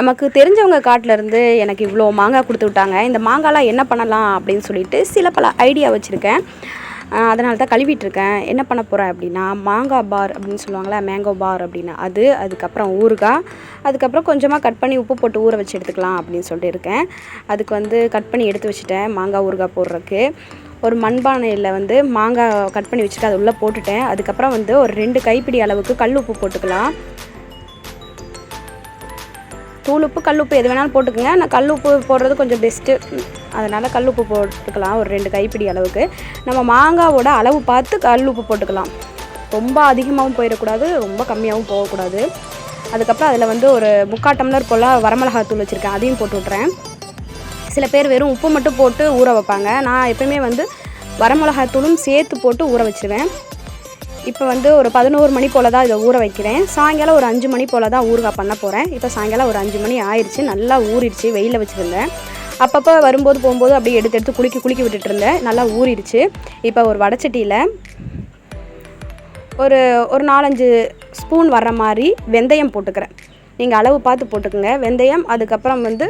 நமக்கு தெரிஞ்சவங்க காட்டிலேருந்து எனக்கு இவ்வளோ மாங்காய் கொடுத்து விட்டாங்க. இந்த மாங்காய்லாம் என்ன பண்ணலாம் அப்படின்னு சொல்லிட்டு சில பல ஐடியா வச்சுருக்கேன். அதனால தான் கழுவிட்டுருக்கேன் என்ன பண்ண போகிறேன் அப்படின்னா மாங்காய் பார் அப்படின்னு சொல்லுவாங்களே மேங்கோ பார் அப்படின்னு. அது அதுக்கப்புறம் ஊறுகாய் அதுக்கப்புறம் கொஞ்சமாக கட் பண்ணி உப்பு போட்டு ஊற வச்சு எடுத்துக்கலாம் அப்படின்னு சொல்லிட்டு இருக்கேன். அதுக்கு வந்து கட் பண்ணி எடுத்து வச்சுட்டேன் மாங்காய் ஊறுகாய் போடுறதுக்கு. ஒரு மண்பானையில் வந்து மாங்காய் கட் பண்ணி வச்சுட்டு அது உள்ளே போட்டுட்டேன். அதுக்கப்புறம் வந்து ஒரு ரெண்டு கைப்பிடி அளவுக்கு கல் உப்பு போட்டுக்கலாம். தூள் உப்பு கல் உப்பு எது வேணாலும் போட்டுக்கோங்க. நான் கல் உப்பு போடுறது கொஞ்சம் பெஸ்ட்டு அதனால் கல் உப்பு போட்டுக்கலாம். ஒரு ரெண்டு கைப்பிடி அளவுக்கு. நம்ம மாங்காவோட அளவு பார்த்து கல் உப்பு போட்டுக்கலாம். ரொம்ப அதிகமாகவும் போயிடக்கூடாது. ரொம்ப கம்மியாகவும் போகக்கூடாது. அதுக்கப்புறம் அதில் வந்து ஒரு முக்கால் டம்ளர் போல் வரமிளகாய் தூள் வச்சுருக்கேன். அதையும் போட்டு விட்றேன் சில பேர் வெறும் உப்பு மட்டும் போட்டு ஊற வைப்பாங்க. நான் எப்பயுமே வந்து வரமிளகாத்தூளும் சேர்த்து போட்டு ஊற வச்சிருவேன். இப்போ வந்து ஒரு பதினோரு மணி போல் தான் இதை ஊற வைக்கிறேன். சாயங்காலம் ஒரு அஞ்சு மணி போல் தான் ஊறுகாய் பண்ண போகிறேன் இப்போ சாயங்காலம் ஒரு அஞ்சு மணி ஆயிடுச்சு நல்லா ஊறிடுச்சு. வெயிலில் வச்சுருந்தேன். அப்பப்போ வரும்போது போகும்போது அப்படியே எடுத்து எடுத்து குளிக்க குளிக்க விட்டுட்டு இருந்தேன் நல்லா ஊறிடுச்சு. இப்போ ஒரு வடச்சட்டியில் ஒரு ஒரு நாலஞ்சு ஸ்பூன் வர்ற மாதிரி வெந்தயம் போட்டுக்கிறேன். நீங்கள் அளவு பார்த்து போட்டுக்கோங்க. வெந்தயம் அதுக்கப்புறம் வந்து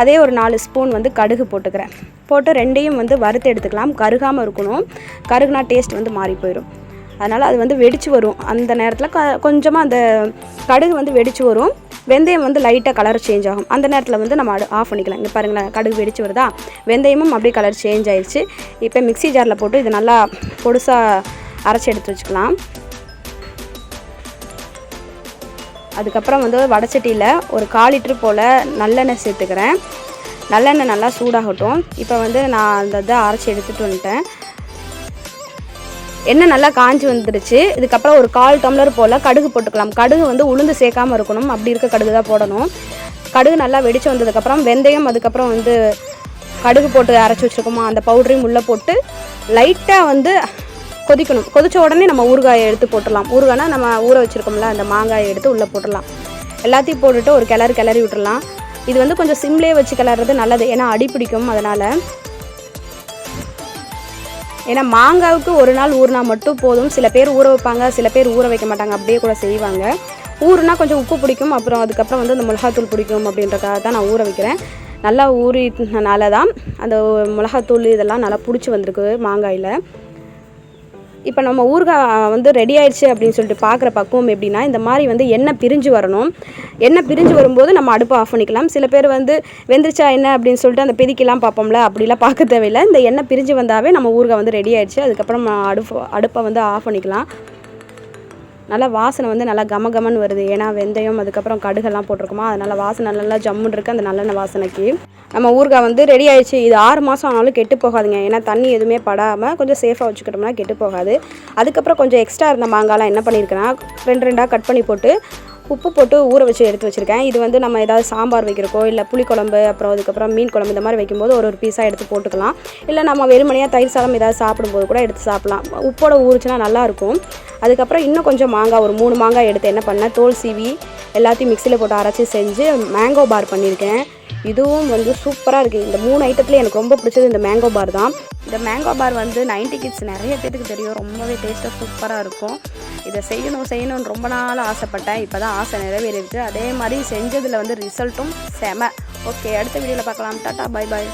அதே ஒரு நாலு ஸ்பூன் வந்து கடுகு போட்டுக்கிறேன். போட்டு ரெண்டையும் வந்து வறுத்து எடுத்துக்கலாம். கருகாமல் இருக்கணும். கருகுனா டேஸ்ட் வந்து மாறி போயிடும் அதனால் அது வந்து வெடித்து வரும். அந்த நேரத்தில் க கொஞ்சமாக அந்த கடுகு வந்து வெடித்து வரும். வெந்தயம் வந்து லைட்டாக கலர் சேஞ்ச் ஆகும். அந்த நேரத்தில் வந்து நம்ம ஆஃப் பண்ணிக்கலாம். இங்கே பாருங்களேன் கடுகு வெடிச்சு வருதா? வெந்தயமும் அப்படியே கலர் சேஞ்ச் ஆயிடுச்சு. இப்போ மிக்ஸி ஜாரில் போட்டு இது நல்லா பொடுசாக அரைச்சி எடுத்து வச்சுக்கலாம். அதுக்கப்புறம் வந்து வடச்சட்டியில் ஒரு கால் லிட்ரு போல் நல்லெண்ணெய் சேர்த்துக்கிறேன். நல்லெண்ணெய் நல்லா சூடாகட்டும். இப்போ வந்து நான் அந்த இதை அரைச்சி எடுத்துகிட்டு வந்துட்டேன். எண்ணெய் நல்லா காஞ்சி வந்துடுச்சு இதுக்கப்புறம் ஒரு கால் டம்ளர் போல் கடுகு போட்டுக்கலாம். கடுகு வந்து உளுந்து சேர்க்காம இருக்கணும். அப்படி இருக்க கடுகு தான் போடணும். கடுகு நல்லா வெடிச்சு வந்ததுக்கப்புறம் வெந்தயம் அதுக்கப்புறம் வந்து கடுகு போட்டு அரைச்சி வச்சுருக்கோமா அந்த பவுடரையும் உள்ளே போட்டு லைட்டாக வந்து கொதிக்கணும். கொதித்த உடனே நம்ம ஊறுகாயை எடுத்து போட்டுடலாம். ஊறுகாய்னா நம்ம ஊற வச்சுருக்கோம்ல அந்த மாங்காயை எடுத்து உள்ளே போட்டுடலாம். எல்லாத்தையும் போட்டுட்டு ஒரு கிளறு கிளறி விட்டுடலாம். இது வந்து கொஞ்சம் சிம்லேயே வச்சு கிளறது நல்லது. ஏன்னா அடி பிடிக்கும். அதனால் ஏன்னா மாங்காவுக்கு ஒரு நாள் ஊறினா மட்டும் போதும். சில பேர் ஊற வைப்பாங்க சில பேர் ஊற வைக்க மாட்டாங்க. அப்படியே கூட செய்வாங்க. ஊறுனா கொஞ்சம் உப்பு பிடிக்கும். அப்புறம் அதுக்கப்புறம் வந்து அந்த மிளகாத்தூள் பிடிக்கும் அப்படின்றக்காக தான் நான் ஊற வைக்கிறேன். நல்லா ஊறினால தான் அந்த மிளகாத்தூள் இதெல்லாம் நல்லா பிடிச்சி வந்திருக்கு மாங்காயில். இப்போ நம்ம ஊறுகாய் வந்து ரெடி ஆயிடுச்சு அப்படின்னு சொல்லிட்டு பார்க்குற பக்குவம் எப்படின்னா இந்த மாதிரி வந்து எண்ணெய் பிரிஞ்சு வரணும். எண்ணெய் பிரிஞ்சு வரும்போது நம்ம அடுப்பை ஆஃப் பண்ணிக்கலாம். சில பேர் வந்து வெந்துருச்சா என்ன அப்படின்னு சொல்லிட்டு அந்த பிதிக்கலாம் பார்ப்போம்ல அப்படிலாம் பார்க்க தேவையில்லை. இந்த எண்ணெய் பிரிஞ்சு வந்தாவே நம்ம ஊறுகாய் வந்து ரெடி ஆயிடுச்சு. அதுக்கப்புறம் அடுப்பு அடுப்பை வந்து ஆஃப் பண்ணிக்கலாம். நல்லா வாசனை வந்து நல்லா கம கமன்னு வருது. ஏன்னா வெந்தயம் அதுக்கப்புறம் கடுகெல்லாம் போட்டிருக்கோமா? அதனால் வாசனை நல்லா ஜம்முன்னு இருக்குது அந்த நல்லெண்ணெய் வாசனைக்கு. நம்ம ஊறுகாய் வந்து ரெடி ஆயிடுச்சு. இது ஆறு மாதம் ஆனாலும் கெட்டு போகாதுங்க. ஏன்னா தண்ணி எதுவுமே படாமல் கொஞ்சம் சேஃபாக வச்சுக்கிட்டோம்னா கெட்டு போகாது. அதுக்கப்புறம் கொஞ்சம் எக்ஸ்ட்ரா இருந்த மாங்காய்லாம் என்ன பண்ணியிருக்கேன்னா ரெண்டு ரெண்டாக கட் பண்ணி போட்டு உப்பு போட்டு ஊற வச்சு எடுத்து வச்சுருக்கேன். இது வந்து நம்ம ஏதாவது சாம்பார் வைக்கிறக்கோ இல்லை புளிக்குழம்பு அப்புறம் அதுக்கப்புறம் மீன் குழம்பு இந்த மாதிரி வைக்கும்போது ஒரு ஒரு பீஸாக எடுத்து போட்டுக்கலாம். இல்லை நம்ம வெறுமனையாக தயிர் சாதம் ஏதாவது சாப்பிடும்போது கூட எடுத்து சாப்பிட்லாம். உப்போட ஊறுச்சுன்னா நல்லாயிருக்கும் அதுக்கப்புறம் இன்னும் கொஞ்சம் மாங்காய் ஒரு மூணு மாங்காய் எடுத்து என்ன பண்ணேன் தோல் சீவி எல்லாத்தையும் மிக்சியில் போட்டு அரைச்சி செஞ்சு மேங்கோ பார் பண்ணியிருக்கேன். இதுவும் வந்து சூப்பராக இருக்குது இந்த மூணு ஐட்டத்தில் எனக்கு ரொம்ப பிடிச்சது இந்த மேங்கோ பார் தான். இந்த மேங்கோ பார் வந்து நைன்டி கிட்ஸ் நிறைய பேருக்கு தெரியும். ரொம்பவே டேஸ்ட்டாக சூப்பராக இருக்கும். இதை செய்யணும் செய்யணும்னு ரொம்ப நாள் ஆசைப்பட்டேன். இப்போ தான் ஆசை நிறைவேறிடுச்சு. அதே மாதிரி செஞ்சதில் வந்து ரிசல்ட்டும் செம. ஓகே அடுத்த வீடியோவில் பார்க்கலாம். Tata bye bye